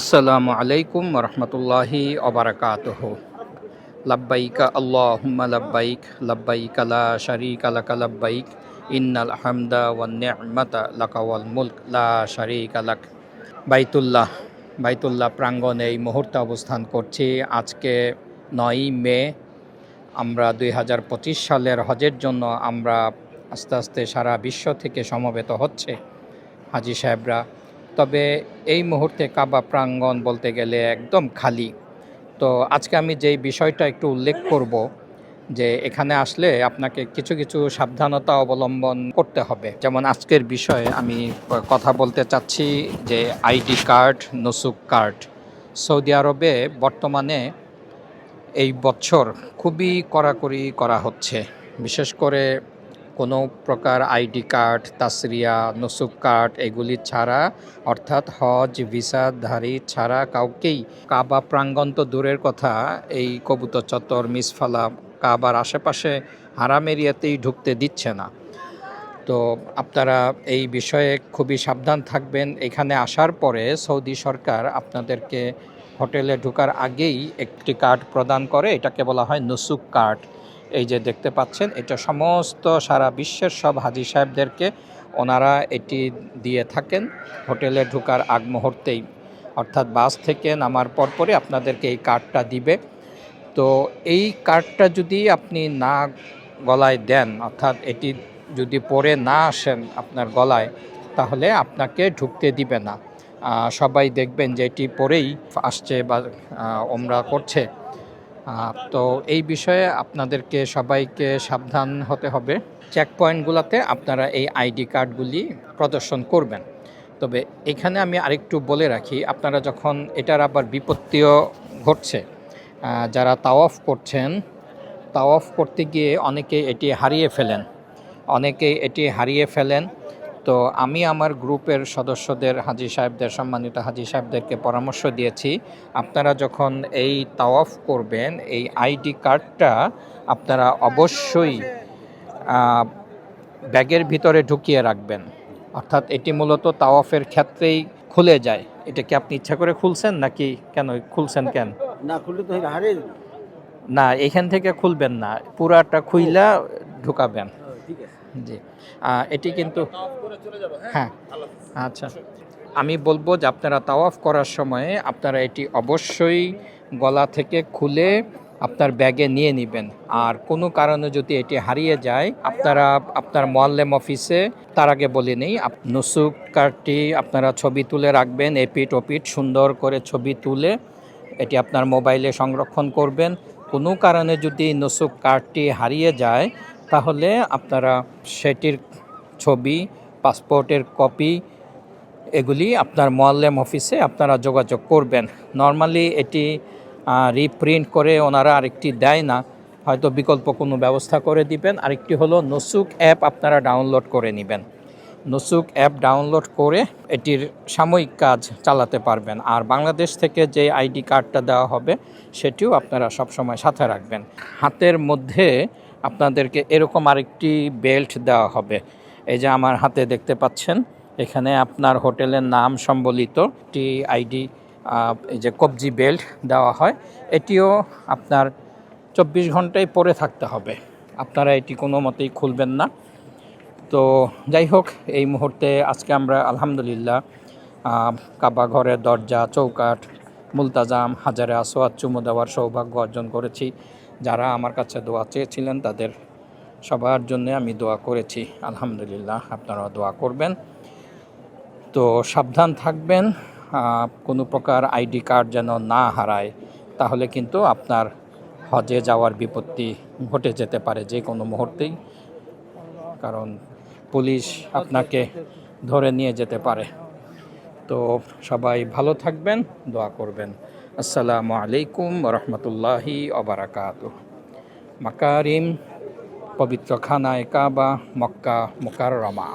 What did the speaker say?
আসসালামু আলাইকুম রহমতুল্লাহি অবরাকাতহ লাব্বাইকা আল্লাহুম্মা লাব্বাইক লাব্বাইক লা শারীকা লাকা লাব্বাইক, ইন্নাল হামদা ওয়ান নি'মাতা মুলক, লা শারীকা লাক। বাইতুল্লাহ বাইতুল্লাহ প্রাঙ্গণে এই মুহূর্তে অবস্থান করছি। আজকে নয়ই মে, আমরা দুই হাজার পঁচিশ সালের হজের জন্য আমরা আস্তে আস্তে সারা বিশ্ব থেকে সমবেত হচ্ছে। হাজি সাহেবরা তবে এই মুহূর্তে কাবা প্রাঙ্গণ বলতে গেলে একদম খালি। তো আজকে আমি যেই বিষয়টা একটু উল্লেখ করব যে এখানে আসলে আপনাকে কিছু কিছু সাবধানতা অবলম্বন করতে হবে। যেমন আজকের বিষয়ে আমি কথা বলতে চাচ্ছি যে ID card, Nusuk card. Saudi আরবে বর্তমানে এই বছর খুবই কড়াকড়ি করা হচ্ছে। বিশেষ করে কোনো প্রকার আইডি কার্ড, তাসরিয়া নসুক কার্ড এগুলি ছাড়া, অর্থাৎ হজ ভিসাধারী ছাড়া কাউকেই কাবা প্রাঙ্গণ তো দূরের কথা, এই কবুতর চত্বর, মিসফালা কাবার আশেপাশে হারাম এরিয়াতেই ঢুকতে দিচ্ছে না। তো আপনারা এই বিষয়ে খুবই সাবধান থাকবেন। এখানে আসার পরে সৌদি সরকার আপনাদেরকে হোটেলে ঢোকার আগেই একটি কার্ড প্রদান করে, এটাকে বলা হয় নসুক কার্ড। এই যে দেখতে পাচ্ছেন, এটা সমস্ত সারা বিশ্বের সব হাজি সাহেবদেরকে ওনারা এটি দিয়ে থাকেন হোটেলে ঢুকার আগ মুহূর্তেই। অর্থাৎ বাস থেকে নামার পরপরই আপনাদেরকে এই কার্ডটা দিবে। তো এই কার্ডটা যদি আপনি না গলায় দেন, অর্থাৎ এটি যদি পরে না আসেন আপনার গলায়, তাহলে আপনাকে ঢুকতে দিবে না। সবাই দেখবেন যে এটি পরেই আসছে বা ওমরা করছে। তো এই বিষয়ে আপনাদেরকে সবাইকে সাবধান হতে হবে। চেক পয়েন্টগুলোতে আপনারা এই আইডি কার্ডগুলি প্রদর্শন করবেন। তবে এখানে আমি আরেকটু বলে রাখি, আপনারা যখন এটার আবার বিপত্তিও ঘটছে যারা তাওয়াফ করছেন, তাওয়াফ করতে গিয়ে অনেকে এটি হারিয়ে ফেলেন। অনেকে এটি হারিয়ে ফেলেন তো আমি আমার গ্রুপের সদস্যদের হাজি সাহেবদের সম্মানিত হাজি সাহেবদেরকে পরামর্শ দিয়েছি। আপনারা যখন এই তাওয়াফ করবেন এই আইডি কার্ডটা আপনারা অবশ্যই ব্যাগের ভিতরে ঢুকিয়ে রাখবেন। অর্থাৎ এটি মূলত তাওয়াফের ক্ষেত্রেই খুলে যায়। এটা কি আপনি ইচ্ছা করে খুলছেন নাকি কেন খুলছেন কেন? না খুললে তো হারিয়ে না এখান থেকে খুলবেন না। পুরাটা খুইলা ঢুকাবেন। ঠিক আছে। জি। এটি কিন্তু হ্যাঁ? আচ্ছা। আমি বলব যে আপনারা তাওয়াফ করার সময়ে আপনারা এটি অবশ্যই গলা থেকে খুলে আপনার ব্যাগে নিয়ে নেবেন। আর কোনো কারণে যদি এটি হারিয়ে যায় আপনারা আপনার মোয়াল্লেম অফিসে তার আগে বলে নেই নুসুক কার্ডটি আপনারা ছবি তুলে রাখবেন এপিট ওপিট সুন্দর করে ছবি তুলে এটি আপনার মোবাইলে সংরক্ষণ করবেন। কোনো কারণে যদি নসুক কার্ডটি হারিয়ে যায় তাহলে আপনারা সেটির ছবি, পাসপোর্টের কপি এগুলি আপনার মোয়াল্লেম অফিসে আপনারা যোগাযোগ করবেন। নর্মালি এটি রিপ্রিন্ট করে ওনারা আরেকটি দেয় না। হয়তো বিকল্প কোনো ব্যবস্থা করে দিবেন। আরেকটি হলো নসুক অ্যাপ আপনারা ডাউনলোড করে নেবেন। নসুক অ্যাপ ডাউনলোড করে এটির সাময়িক কাজ চালাতে পারবেন। আর বাংলাদেশ থেকে যে আইডি কার্ডটা দেওয়া হবে, সেটিও আপনারা সবসময় সাথে রাখবেন। হাতের মধ্যে আপনাদেরকে এরকম আরেকটি বেল্ট দেওয়া হবে। এই যে আমার হাতে দেখতে পাচ্ছেন, এখানে আপনার হোটেলের নাম সম্বলিত একটি আইডি এই যে কবজি বেল্ট দেওয়া হয়। এটিও আপনার চব্বিশ ঘন্টায় পরে থাকতে হবে। আপনারা এটি কোনো মতেই খুলবেন না। তো যাই হোক, এই মুহূর্তে আজকে আমরা আলহামদুলিল্লাহ কাবা ঘরের দরজা, চৌকাঠ, মুলতাজাম, হাজারে আসোয়াদ চুমু দেওয়ার সৌভাগ্য অর্জন করেছি। যারা আমার কাছে দোয়া চেয়েছিলেন, তাদের সবার জন্য আমি দোয়া করেছি। আলহামদুলিল্লাহ, আপনারাও দোয়া করবেন। তো সাবধান থাকবেন কোনো প্রকার আইডি কার্ড যেন না হারায়, তাহলে কিন্তু আপনার হজে যাওয়ার বিপত্তি ঘটে যেতে পারে যে কোনো মুহূর্তেই। কারণ পুলিশ আপনাকে ধরে নিয়ে যেতে পারে। তো সবাই ভালো থাকবেন, দোয়া করবেন। আসসালামু আলাইকুম রহমতুল্লাহি অবরাকাত মাকারিম পবিত্র খানায় কাবা মক্কা মোকাররমা।